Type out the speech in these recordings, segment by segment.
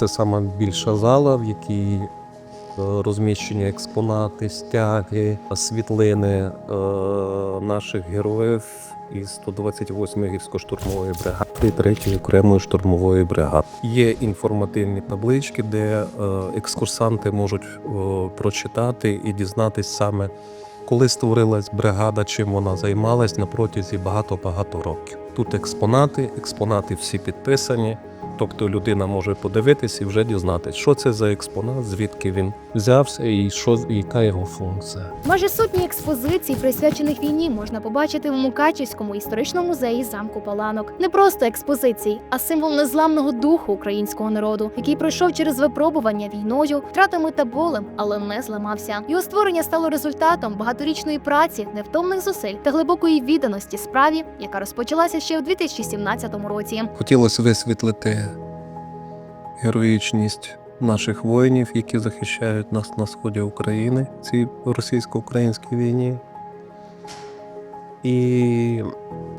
Це сама більша зала, в якій е, розміщені експонати, стяги, світлини е, наших героїв із 128-ї гірсько-штурмової бригади і 3-ї окремої штурмової бригади. Є інформативні таблички, де е, екскурсанти можуть прочитати і дізнатись саме, коли створилась бригада, чим вона займалась на протязі багато-багато років. Тут експонати, експонати всі підписані. Тобто людина може подивитись і вже дізнатись, що це за експонат, звідки він взявся і що і яка його функція. Майже сотні експозицій, присвячених війні, можна побачити в Мукачівському історичному музеї замку Паланок. Не просто експозиції, а символ незламного духу українського народу, який пройшов через випробування війною, втратами та болем, але не зламався. Його створення стало результатом багаторічної праці, невтомних зусиль та глибокої відданості справі, яка розпочалася ще у 2017 році. Хотілося висвітлити героїчність наших воїнів, які захищають нас на сході України в цій російсько-українській війні. І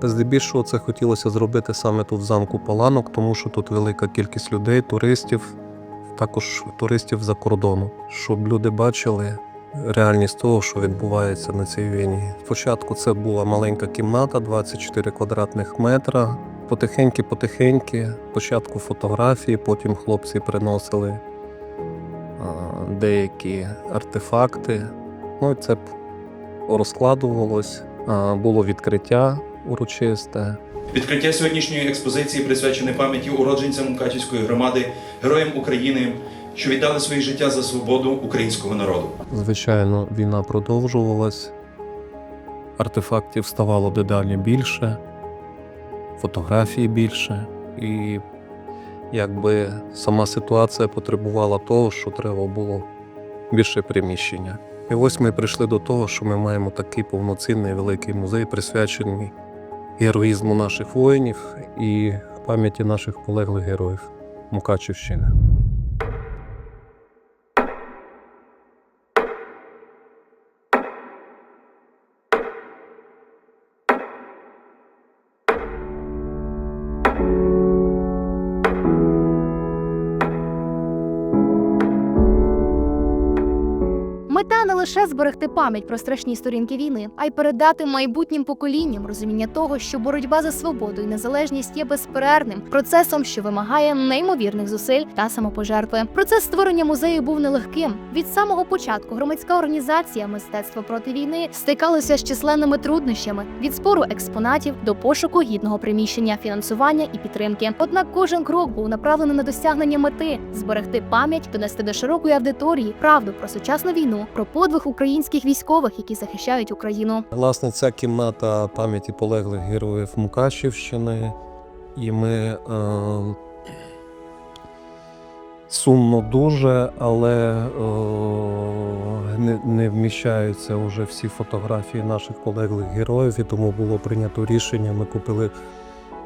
здебільшого це хотілося зробити саме тут в замку Паланок, тому що тут велика кількість людей, туристів, також туристів за кордону, щоб люди бачили реальність того, що відбувається на цій війні. Спочатку це була маленька кімната, 24 квадратних метра. Потихеньки-потихеньки, спочатку фотографії, потім хлопці приносили а, деякі артефакти. Ну і це розкладувалось, а, було відкриття урочисте. Відкриття сьогоднішньої експозиції присвячене пам'яті уродженцям Мукачівської громади, героям України, що віддали своє життя за свободу українського народу. Звичайно, війна продовжувалась, артефактів ставало дедалі більше, фотографій більше, і якби сама ситуація потребувала того, що треба було більше приміщення. І ось ми прийшли до того, що ми маємо такий повноцінний великий музей, присвячений героїзму наших воїнів і пам'яті наших полеглих героїв Мукачівщини. Мета не лише зберегти пам'ять про страшні сторінки війни, а й передати майбутнім поколінням розуміння того, що боротьба за свободу і незалежність є безперервним процесом, що вимагає неймовірних зусиль та самопожертви. Процес створення музею був нелегким. Від самого початку громадська організація мистецтво проти війни стикалася з численними труднощами від спору експонатів до пошуку гідного приміщення, фінансування і підтримки. Однак кожен крок був направлений на досягнення мети зберегти пам'ять, донести до широкої аудиторії правду про сучасну війну, про подвиг українських військових, які захищають Україну. Власне, ця кімната пам'яті полеглих героїв Мукачівщини, і ми е, сумно дуже, але е, не, не вміщаються вже всі фотографії наших полеглих героїв, і тому було прийнято рішення. Ми купили,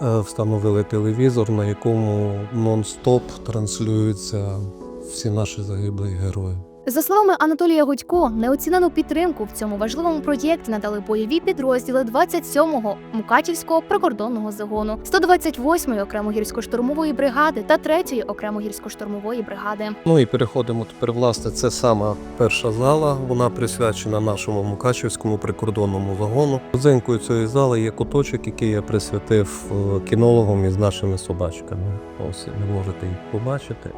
е, встановили телевізор, на якому нон-стоп транслюються всі наші загиблі герої. За словами Анатолія Гудько, неоцінену підтримку в цьому важливому проєкті надали бойові підрозділи 27-го Мукачівського прикордонного загону, 128-ї окремо гірсько-штурмової бригади та 3-ї окремо гірсько-штурмової бригади. Ну і переходимо тепер, власне, це сама перша зала. Вона присвячена нашому Мукачівському прикордонному загону. Родзинкою цієї зали є куточок, який я присвятив е, кінологам із нашими собачками. Ось ви можете їх побачити.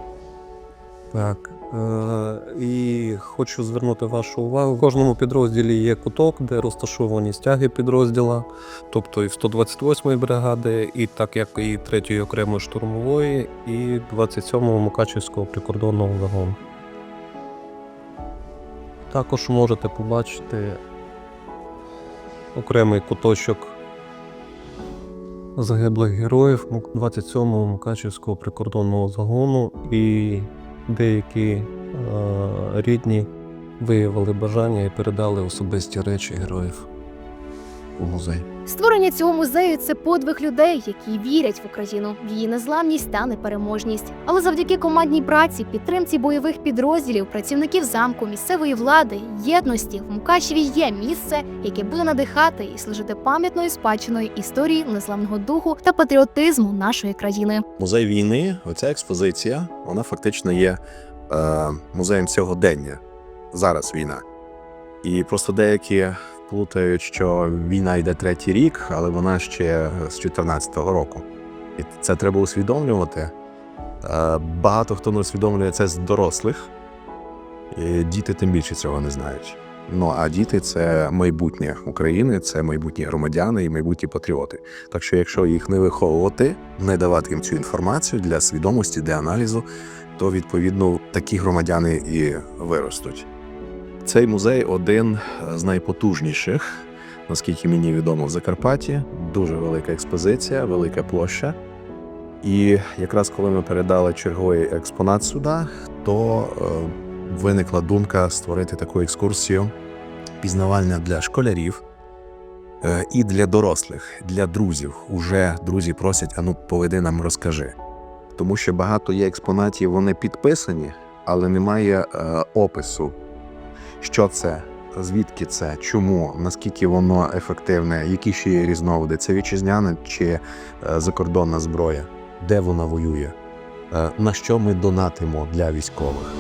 Так. Е, і хочу звернути вашу увагу. В кожному підрозділі є куток, де розташовані стяги підрозділа, тобто і в 128-ї бригади, і так як і 3-ї окремої штурмової, і 27-го Мукачівського прикордонного загону. Також можете побачити окремий куточок загиблих героїв 27-го Мукачівського прикордонного загону і деякі е, рідні виявили бажання і передали особисті речі героїв. У музей. Створення цього музею це подвиг людей, які вірять в Україну, в її незламність та непереможність. Але завдяки командній праці, підтримці бойових підрозділів, працівників замку, місцевої влади, єдності в Мукачеві є місце, яке буде надихати і служити пам'ятною спадщиною історії незламного духу та патріотизму нашої країни. Музей війни, оця експозиція, вона фактично є е, музеєм сьогодення. Зараз війна. І просто деякі плутають, що війна йде третій рік, але вона ще з 14-го року. І це треба усвідомлювати. Е, багато хто не усвідомлює це з дорослих. І діти тим більше цього не знають. Ну а діти це майбутнє України, це майбутні громадяни і майбутні патріоти. Так що, якщо їх не виховувати, не давати їм цю інформацію для свідомості, для аналізу, то відповідно такі громадяни і виростуть. Цей музей один з найпотужніших, наскільки мені відомо, в Закарпатті. Дуже велика експозиція, велика площа. І якраз коли ми передали черговий експонат сюди, то е, виникла думка створити таку екскурсію пізнавальна для школярів, Е, і для дорослих, для друзів. Уже друзі просять, ану, поведи нам, розкажи. Тому що багато є експонатів, вони підписані, але немає е, опису, що це, звідки це, чому, наскільки воно ефективне, які ще є різновиди, це вітчизняна чи е, закордонна зброя, де вона воює, е, на що ми донатимо для військових.